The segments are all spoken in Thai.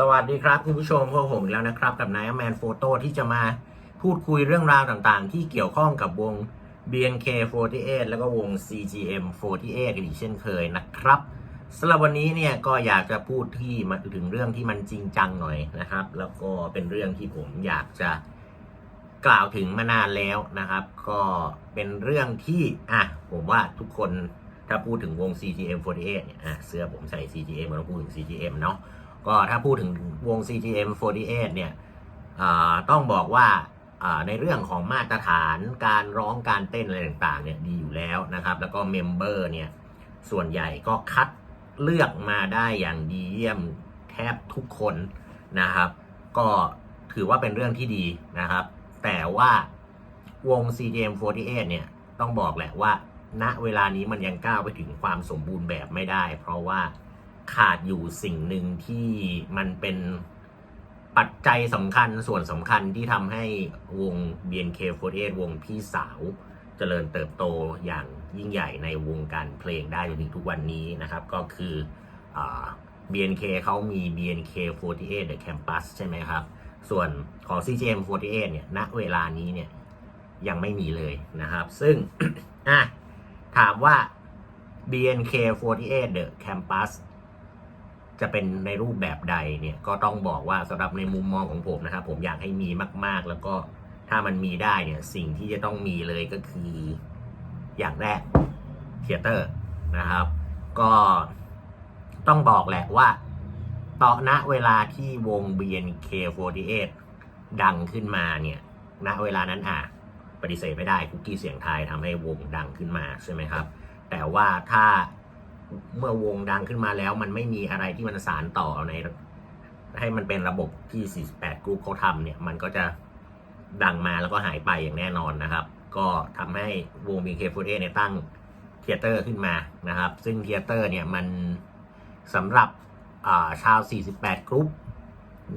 สวัสดีครับคุณผู้ชมพวกผมอีกแล้วนะครับ กับนายแมนโฟโต้ที่จะมาพูดคุยเรื่องราวต่างๆ ที่เกี่ยวข้องกับวง BNK48 แล้วก็วง CGM48 กันอีกเช่นเคยนะครับสำหรับวันนี้เนี่ยก็อยากจะพูดที่มาถึงเรื่องที่มันจริงจังหน่อยนะครับ แล้วก็เป็นเรื่องที่ผมอยากจะกล่าวถึงมานานแล้วนะครับ ก็เป็นเรื่องที่อะผมว่าทุกคนถ้าพูดถึงวง CGM48 เนี่ยอะเสื้อผมใส่ CGM มันต้องพูดถึง CGM เนาะ ก็ถ้าพูดถึงวง CGM48 เนี่ยต้องบอกว่าอ่าในเรื่องของมาตรฐานการร้องการเต้นอะไรต่างๆเนี่ยดีอยู่แล้วนะครับ แล้วก็เมมเบอร์เนี่ยส่วนใหญ่ก็คัดเลือกมาได้อย่างดีเยี่ยมแทบทุกคนนะครับ ก็ถือว่าเป็นเรื่องที่ดีนะครับ แต่ว่าวง CGM48 เนี่ยต้องบอกแหละว่าณเวลานี้มันยังก้าวไปถึงความสมบูรณ์แบบไม่ได้ เพราะว่า ขาดอยู่สิ่งหนึ่งที่มันเป็นปัจจัยสำคัญส่วนสำคัญที่ทำให้วง BNK48 วงพี่สาวเจริญเติบโตอย่างยิ่งใหญ่ในวงการเพลงได้จนถึงทุกวันนี้นะครับ ก็คืออ BNK เขามี BNK48 The Campus ใช่ไหมครับ ส่วนของ CGM48 เนี่ยณเวลานี้เนี่ยยังไม่มีเลยนะครับ ซึ่งอะถามว่า BNK48 The Campus จะเป็นในรูปแบบใดเนี่ยก็ต้องบอกว่าสำหรับในมุมมองของผมนะครับผมอยากให้มีมาก ๆ แล้วก็ถ้ามันมีได้เนี่ยสิ่งที่จะต้องมีเลยก็คืออย่างแรกเทเตอร์นะครับ ก็ต้องบอกแหละว่าตอนณเวลาที่วง BNK48 ดังขึ้นมาเนี่ยณเวลานั้นอะปฏิเสธไม่ได้คุกกี้เสียงไทยทำให้วงดังขึ้นมาใช่ไหมครับ แต่ว่าถ้า เมื่อวงดังขึ้นมาแล้ว มันไม่มีอะไรที่มันสารต่อใน ให้มันเป็นระบบที่ 48 กรุ๊ปเขาทำเนี่ย มันก็จะดังมาแล้วก็หายไปอย่างแน่นอนนะครับ ก็ทำให้วง BK48 เนี่ยตั้งเทเตอร์ขึ้นมานะครับ ซึ่งเทเตอร์เนี่ยมันสำหรับาชาว 48 กรุ๊ป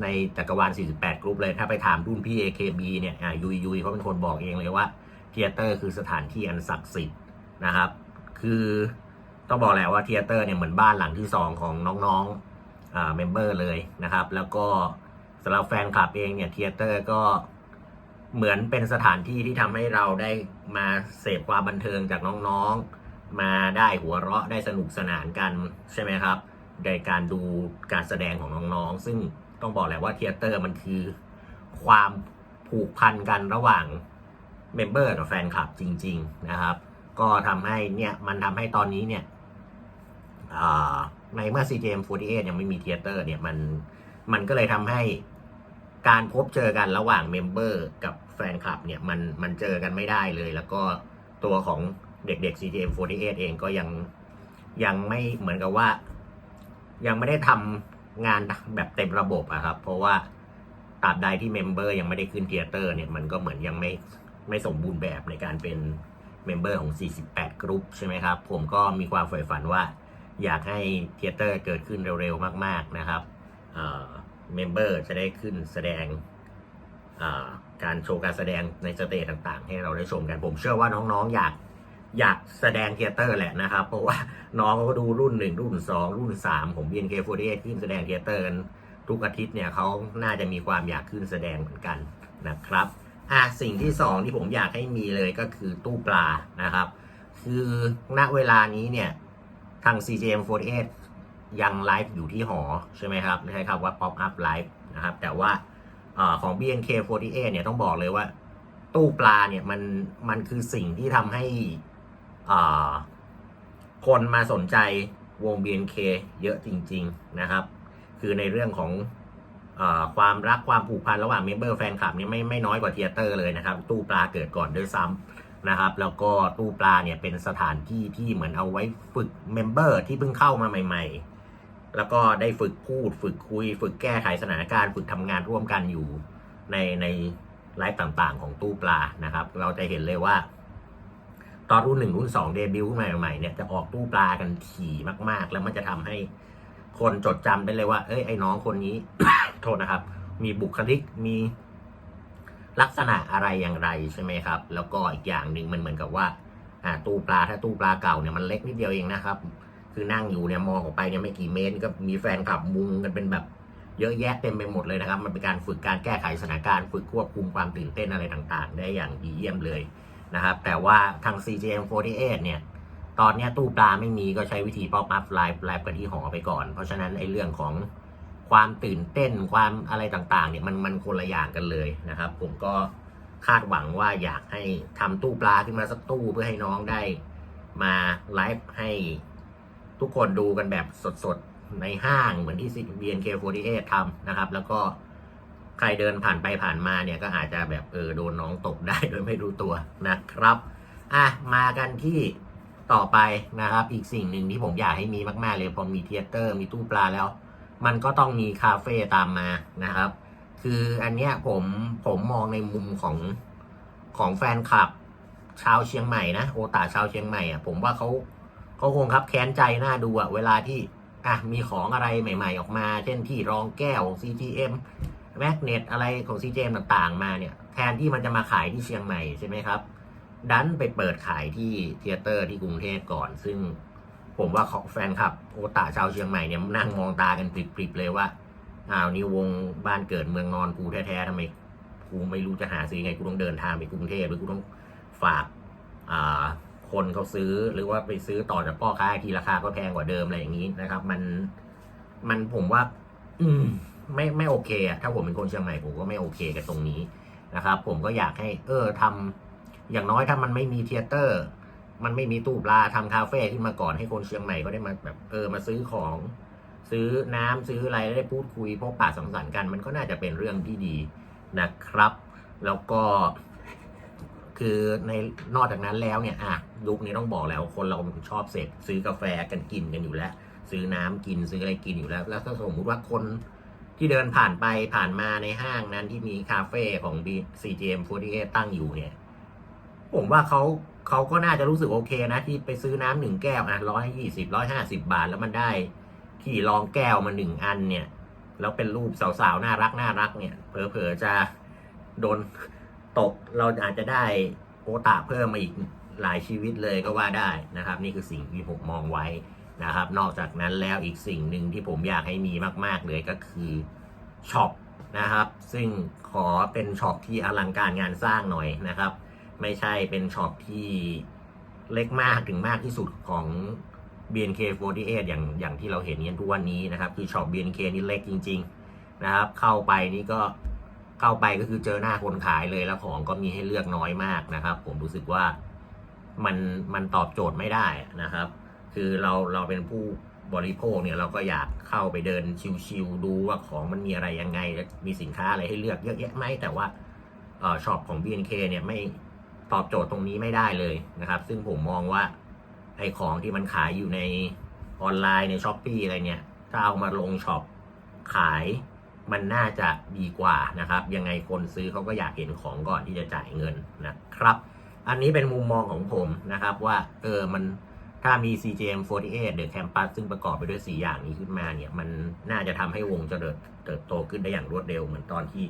ในจักรวาล 48 กรุ๊ปเลย ถ้าไปถามรุ่นพี่ AKB เนี่ยอ่ายุยยุยเขาเป็นคนบอกเองเลยว่าเทเตอร์คือสถานที่อันศักดิ์สิทธิ์นะครับ คือ ต้องบอกแหละว่าเทเตอร์เนี่ยเหมือนบ้านหลังที่สองของน้องๆเมมเบอร์เลยนะครับ แล้วก็สำหรับแฟนคลับเองเนี่ยเทเตอร์ก็เหมือนเป็นสถานที่ที่ทำให้เราได้มาเสพความบันเทิงจากน้องๆ มาได้หัวเราะได้สนุกสนานกันใช่ไหมครับในการดูการแสดงของน้องๆ ซึ่งต้องบอกแหละว่าเทเตอร์มันคือความผูกพันกันระหว่างเมมเบอร์กับแฟนคลับจริง ๆ นะครับ ก็ทำให้เนี่ยมันทำให้ตอนนี้เนี่ย ในเมื่อ CGM48 ยังไม่มีเทเตอร์เนี่ยมันมันก็เลยทำให้การพบเจอกันระหว่างเมมเบอร์กับแฟนคลับเนี่ยมันมันเจอกันไม่ได้เลย แล้วก็ตัวของเด็กๆ CGM48 เองก็ยังยังไม่เหมือนกับว่า ยังไม่ได้ทำงานแบบเต็มระบบอะครับ เพราะว่าตราบใดที่เมมเบอร์ยังไม่ได้ขึ้นเทเตอร์เนี่ยมันก็เหมือนยังไม่ไม่สมบูรณ์แบบในการเป็นเมมเบอร์ของ 48 กรุ๊ปใช่ไหมครับ ผมก็มีความใฝ่ฝันว่า อยากให้เทเตอร์เกิดขึ้นเร็วๆมาก ๆนะครับเมมเบอร์จะได้ขึ้นแสดงการโชว์การแสดงในสเตจต่างๆ ให้เราได้ชมกันผมเชื่อว่าน้องๆ อยากอยากแสดงเทเตอร์แหละนะครับ เพราะว่าน้องก็ดูรุ่น 1 รุ่น 2 รุ่น 3 ของ BNK48 ขึ้นแสดงเทเตอร์กันทุกอาทิตย์เนี่ยเขาน่าจะมีความอยากขึ้นแสดงเหมือนกันนะครับอะสิ่งที่สองที่ผมอยากให้มีเลยก็คือตู้ปลานะครับ คือณเวลานี้เนี่ย ทาง CGM48 ยังไลฟ์อยู่ที่หอ ใช่ไหมครับใช่ครับว่า Pop Up Live นะครับ แต่ว่าอของ BNK48 เนี่ยต้องบอกเลยว่า ตู้ปลาเนี่ยมันมันคือสิ่งที่ทำให้คนมาสนใจวง BNK เยอะจริง ๆนะครับ คือในเรื่องของอความรักความผูกพันระหว่างเมมเบอร์แฟนคลับเนี่ยไม่ไม่น้อยกว่าเทยเตอร์เลยนะครับ ตู้ปลาเกิดก่อนด้วยซ้ำ นะครับ แล้วก็ตู้ปลาเนี่ยเป็นสถานที่ที่เหมือนเอาไว้ฝึกเมมเบอร์ที่เพิ่งเข้ามาใหม่ ๆ แล้วก็ได้ฝึกพูด ฝึกคุย ฝึกแก้ไขสถานการณ์ฝึกทำงานร่วมกันอยู่ในในไลฟ์ต่างๆ ของตู้ปลานะครับ เราจะเห็นเลยว่า ตอนรุ่นหนึ่งรุ่นสองเดบิวต์ใหม่ๆเนี่ยจะออกตู้ปลากันถี่มาก ๆ แล้วมันจะทำให้คนจดจำได้เลยว่า เอ้ยไอ้น้องคนนี้ โทษนะครับ มีบุคลิกมี ลักษณะอะไรอย่างไรใช่ไหมครับ แล้วก็อีกอย่างหนึ่งมันเหมือนกับว่าอ่าตู้ปลาถ้าตู้ปลาเก่าเนี่ยมันเล็กนิดเดียวเองนะครับ คือนั่งอยู่เนี่ยมองออกไปเนี่ยไม่กี่เมตร ก็มีแฟนคลับมุงกันเป็นแบบเยอะแยะเต็มไปหมดเลยนะครับ มันเป็นการฝึกการแก้ไขสถานการณ์ฝึกควบคุมความตื่นเต้นอะไรต่างๆ ได้อย่างดีเยี่ยมเลยนะครับ แต่ว่าทาง CGM48 เนี่ย ตอนนี้ตู้ปลาไม่มีก็ใช้วิธีป๊อปอัพไลฟ์ไลฟ์กันที่หอไปก่อน เพราะฉะนั้นไอ้เรื่องของ ความตื่นเต้นความอะไรต่างๆเนี่ยมันมันคนละอย่างกันเลยนะครับ ผมก็คาดหวังว่าอยากให้ทำตู้ปลาขึ้นมาสักตู้เพื่อให้น้องได้มาไลฟ์ให้ทุกคนดูกันแบบสดๆ ในห้างเหมือนที่ BNK48 ทำนะครับ แล้วก็ใครเดินผ่านไปผ่านมาเนี่ยก็อาจจะแบบเออโดนน้องตกได้โดยไม่รู้ตัวนะครับอะมากันที่ต่อไปนะครับ อีกสิ่งหนึ่งที่ผมอยากให้มีมากๆเลยพอมีเทยเตอร์มีตู้ปลาแล้ว มันก็ต้องมีคาเฟ่ตามมานะครับ คืออันเนี้ยผมผมมองในมุมของของแฟนคลับ ชาวเชียงใหม่นะโอตาชาวเชียงใหม่อะผมว่าเขาเขาคงครับแค้นใจหน้าดูอะเวลาที่อะมีของอะไรใหม่ๆออกมา เช่นที่รองแก้ว CGM แมกเนตอะไรของ CGM ต่างๆ มาเนี่ยแทนที่มันจะมาขายที่เชียงใหม่ใช่ไหมครับ ดันไปเปิดขายที่เทเตอร์ที่กรุงเทพก่อน ซึ่ง ผมว่าของแฟนคลับโอตาชาวเชียงใหม่เนี่ยนั่งมองตากันปริบๆเลยว่าอ้าวนี่วงบ้านเกิดเมืองนอนกูแท้ๆทำไมกูไม่รู้จะหาซื้อไงกูต้องเดินทางไปกรุงเทพหรือกูต้องฝากอ่าคนเขาซื้อหรือว่าไปซื้อต่อจากพ่อค้าทีราคาก็แพงกว่าเดิมอะไรอย่างนี้นะครับ มันมันผมว่า อืม ไม่ไม่โอเคอะถ้าผมเป็นคนเชียงใหม่ผมก็ไม่โอเคกับตรงนี้นะครับ ผมก็อยากให้ เออทำอย่างน้อยถ้ามันไม่มีเทเตอร์ มันไม่มีตู้ปลาทำคาเฟ่ขึ้นมาก่อนให้คนเชียงใหม่ก็ได้มาแบบเออมาซื้อของ ซื้อน้ำซื้ออะไรได้พูดคุยพบปะสังสรรค์กัน มันก็น่าจะเป็นเรื่องที่ดีนะครับ แล้วก็ คือในนอกจากนั้นแล้วเนี่ยอะยุคนี้ต้องบอกแล้วคนเราชอบเสพซื้อกาแฟกันกินกันอยู่แล้ว ซื้อน้ำกินซื้ออะไรกินอยู่แล้ว แล้วถ้าสมมุติว่าคนที่เดินผ่านไปผ่านมาในห้างนั้นที่มีคาเฟ่ของ CGM48 ตั้งอยู่เนี่ย ผมว่าเขา เขาก็น่าจะรู้สึกโอเคนะ ที่ไปซื้อน้ำหนึ่งแก้วอะร้อยยี่สิบร้อยห้าสิบาท แล้วมันได้ที่รองแก้วมาหนึ่งอันเนี่ย แล้วเป็นรูปสาวๆ น่ารักน่ารักเนี่ย เผลอๆ จะโดนตกเราอาจจะได้โอตาเพิ่มมาอีกหลายชีวิตเลยก็ว่าได้นะครับ นี่คือสิ่งที่ผมมองไว้นะครับ นอกจากนั้นแล้วอีกสิ่งหนึ่งที่ผมอยากให้มีมาก ๆ เลยก็คือช็อปนะครับ ซึ่งขอเป็นช็อปที่อลังการงานสร้างหน่อยนะครับ ไม่ใช่เป็นช็อปที่เล็กมากถึงมากที่สุดของ BNK48 อย่างอย่างที่เราเห็นกันทุกวันนี้นะครับ คือช็อป BNK นี่เล็กจริง ๆ นะครับ เข้าไปนี่ก็เข้าไปก็คือเจอหน้าคนขายเลยแล้วของก็มีให้เลือกน้อยมากนะครับ ผมรู้สึกว่ามันมันตอบโจทย์ไม่ได้นะครับ คือเราเราเป็นผู้บริโภคเนี่ยเราก็อยากเข้าไปเดินชิวๆดูว่าของมันมีอะไรยังไง มีสินค้าอะไรให้เลือกเยอะแยะไหมแต่ว่าช็อปของ BNK เนี่ยไม่ ตอบโจทย์ตรงนี้ไม่ได้เลยนะครับ ซึ่งผมมองว่าไอของที่มันขายอยู่ในออนไลน์ในช้อปปีอะไรเนี่ยถ้าเอามาลงช็อปขายมันน่าจะดีกว่านะครับ ยังไงคนซื้อเขาก็อยากเห็นของก่อนที่จะจ่ายเงินนะครับ อันนี้เป็นมุมมองของผมนะครับว่าเออมันถ้ามี CGM48 The Campus ซึ่งประกอบไปด้วย 4 อย่างนี้ขึ้นมาเนี่ย มันน่าจะทำให้วงเจริญเติบโตขึ้นได้อย่างรวดเร็วเหมือนตอนที่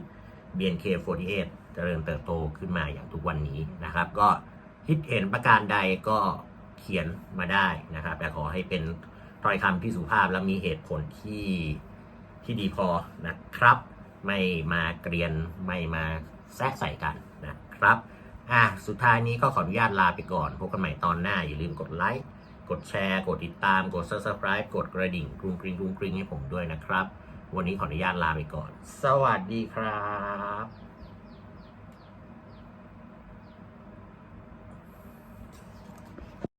BNK48 เจริญเติบโตขึ้นมาอย่างทุกวันนี้นะครับ ก็คิดเห็นประการใดก็เขียนมาได้นะครับ แต่ขอให้เป็นถ้อยคำที่สุภาพและมีเหตุผลที่ที่ดีพอนะครับ ไม่มาเกรียนไม่มาแทรกใส่กันนะครับอะสุดท้ายนี้ก็ขออนุญาตลาไปก่อน พบกันใหม่ตอนหน้า อย่าลืมกดไลค์กดแชร์ กดติดตาม กด subscribe กดกระดิ่งกรุงกริงกรุงกริงให้ผมด้วยนะครับ วันนี้ขออนุญาตลาไปก่อน สวัสดีครับ